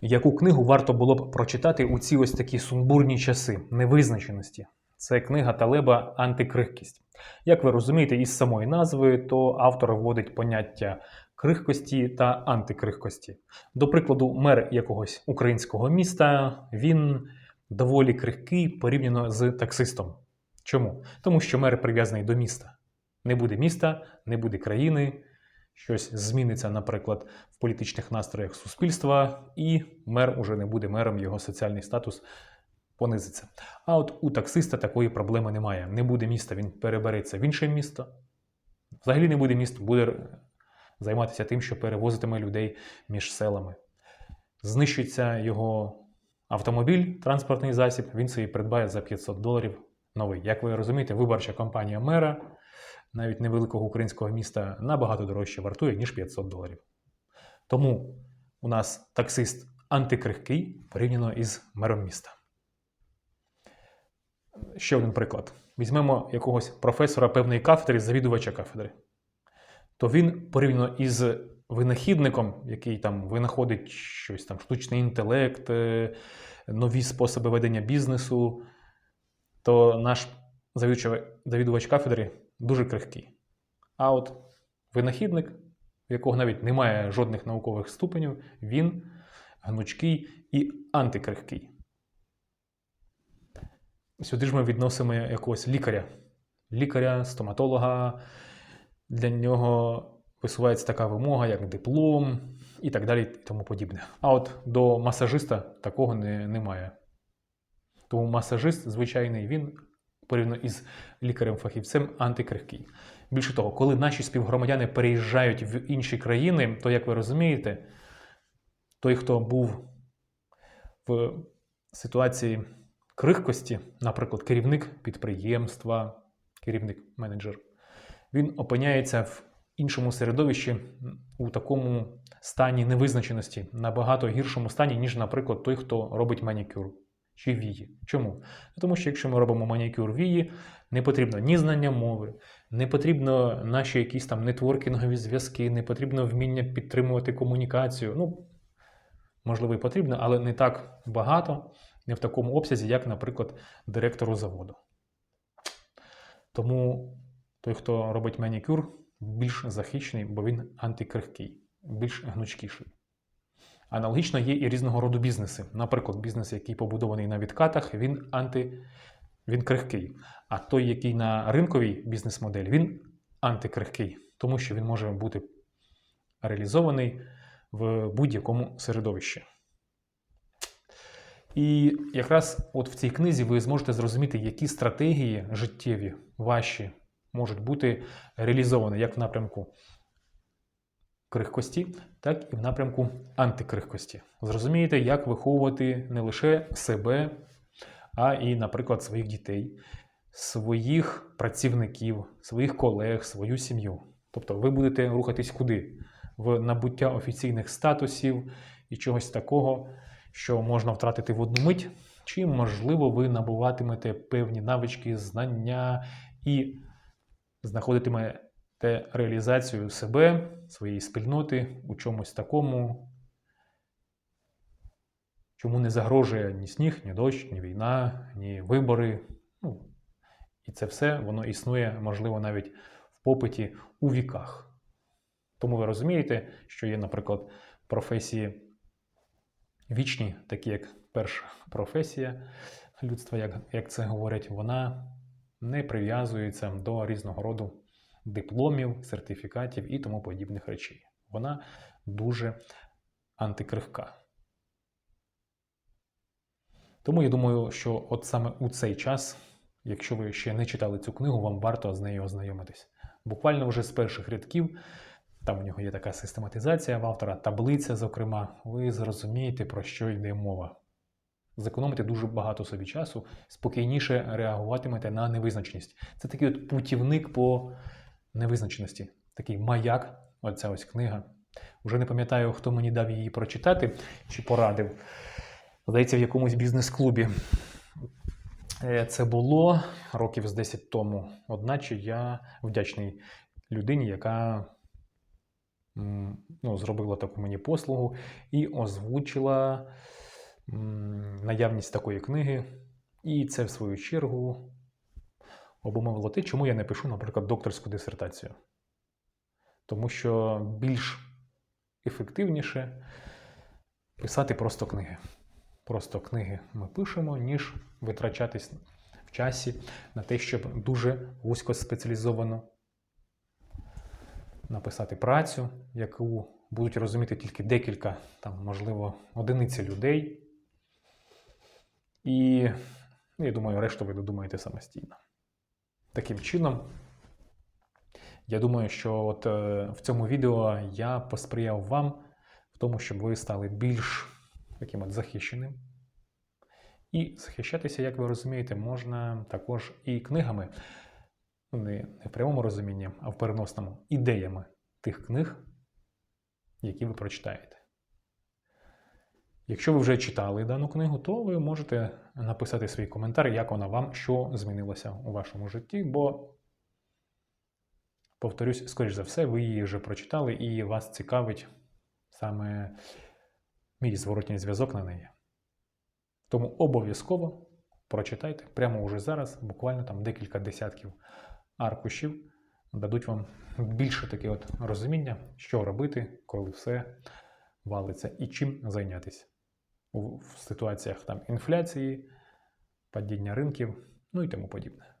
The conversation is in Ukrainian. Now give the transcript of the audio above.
Яку книгу варто було б прочитати у ці ось такі сумбурні часи невизначеності? Це книга Талеба Антикрихкість. Як ви розумієте, із самої назви, то автор вводить поняття крихкості та антикрихкості. До прикладу, мер якогось українського міста він доволі крихкий порівняно з таксистом. Чому? Тому що мер прив'язаний до міста. Не буде міста, не буде країни, щось зміниться, наприклад, в політичних настроях суспільства, і мер уже не буде мером, його соціальний статус понизиться. А от у таксиста такої проблеми немає. Не буде міста, він перебереться в інше місто. Взагалі не буде міста, буде займатися тим, що перевозитиме людей між селами. Знищиться його автомобіль, транспортний засіб, він собі придбає за 500 доларів новий. Як ви розумієте, виборча кампанія мера навіть невеликого українського міста набагато дорожче вартує, ніж 500 доларів. Тому у нас таксист антикрихкий порівняно із мером міста. Ще один приклад. Візьмемо якогось професора певної кафедри, завідувача кафедри. То він порівняно із винахідником, який там винаходить щось там, штучний інтелект, е, нові способи ведення бізнесу, то наш завідувач, завідувач кафедри дуже крихкий. А от винахідник, в якого навіть немає жодних наукових ступенів, він гнучкий і антикрихкий. Сюди ж ми відносимо якогось лікаря. Лікаря, стоматолога. Для нього висувається така вимога, як диплом і так далі, і тому подібне. А от до масажиста такого не, немає. Тому масажист звичайний, він порівняно із лікарем-фахівцем антикрихкий. Більше того, коли наші співгромадяни переїжджають в інші країни, то, як ви розумієте, той, хто був в ситуації крихкості, наприклад, керівник підприємства, керівник менеджер, він опиняється в іншому середовищі у такому стані невизначеності, набагато гіршому стані, ніж, наприклад, той, хто робить манікюр чи вії. Чому? Ну, Тому що якщо ми робимо манікюр вії, не потрібно ні знання мови, не потрібно наші якісь там нетворкінгові зв'язки, не потрібно вміння підтримувати комунікацію. Ну, можливо, і потрібно, але не так багато, не в такому обсязі, як, наприклад, директору заводу. Тому той, хто робить манікюр, більш захищений, бо він антикрихкий, більш гнучкіший. Аналогічно є і різного роду бізнеси. Наприклад, бізнес, який побудований на відкатах, він анти... він крихкий. А той, який на ринковій бізнес-модель, він антикрихкий, тому що він може бути реалізований в будь-якому середовищі. І якраз от в цій книзі ви зможете зрозуміти, які стратегії життєві ваші можуть бути реалізовані як в напрямку крихкості, так і в напрямку антикрихкості. Зрозумієте, як виховувати не лише себе, а і, наприклад, своїх дітей, своїх працівників, своїх колег, свою сім'ю. Тобто ви будете рухатись куди? В набуття офіційних статусів і чогось такого, що можна втратити в одну мить, чи, можливо, ви набуватимете певні навички, знання і знаходитимете реалізацію себе, своєї спільноти у чомусь такому, чому не загрожує ні сніг, ні дощ, ні війна, ні вибори. Ну, і це все воно існує, можливо, навіть в попиті у віках. Тому ви розумієте, що є, наприклад, професії вічні, такі як перша професія людства, як, як це говорять, вона не прив'язується до різного роду дипломів, сертифікатів і тому подібних речей. Вона дуже антикрихка. Тому я думаю, що от саме у цей час, якщо ви ще не читали цю книгу, вам варто з нею ознайомитись. Буквально вже з перших рядків, там у нього є така систематизація в автора, таблиця, зокрема, ви зрозумієте, про що йде мова. Зекономите дуже багато собі часу, спокійніше реагуватимете на невизначеність. Це такий от путівник по невизначеності, такий маяк, оця ось книга. Уже не пам'ятаю, хто мені дав її прочитати чи порадив. Здається, в якомусь бізнес-клубі. Е, Це було років з 10 тому. Одначе я вдячний людині, яка ну, зробила таку мені послугу і озвучила наявність такої книги. І це, в свою чергу, обумовило те, чому я не пишу, наприклад, докторську дисертацію. Тому що більш ефективніше писати просто книги. Просто книги ми пишемо, ніж витрачатись в часі на те, щоб дуже вузько спеціалізовано написати працю, яку будуть розуміти тільки декілька, там, можливо, одиниці людей. І ну, я думаю, решту ви додумаєте самостійно. Таким чином, я думаю, що от е, в цьому відео я посприяв вам в тому, щоб ви стали більш таким от захищеним. І захищатися, як ви розумієте, можна також і книгами, ну, не, не в прямому розумінні, а в переносному ідеями тих книг, які ви прочитаєте. Якщо ви вже читали дану книгу, то ви можете написати свій коментар, як вона вам, що змінилося у вашому житті, бо, повторюсь, скоріш за все, ви її вже прочитали і вас цікавить саме мій зворотній зв'язок на неї. Тому обов'язково прочитайте прямо уже зараз, буквально там декілька десятків аркушів дадуть вам більше таке от розуміння, що робити, коли все валиться, і чим зайнятися в ситуаціях там інфляції, падіння ринків, ну і тому подібне.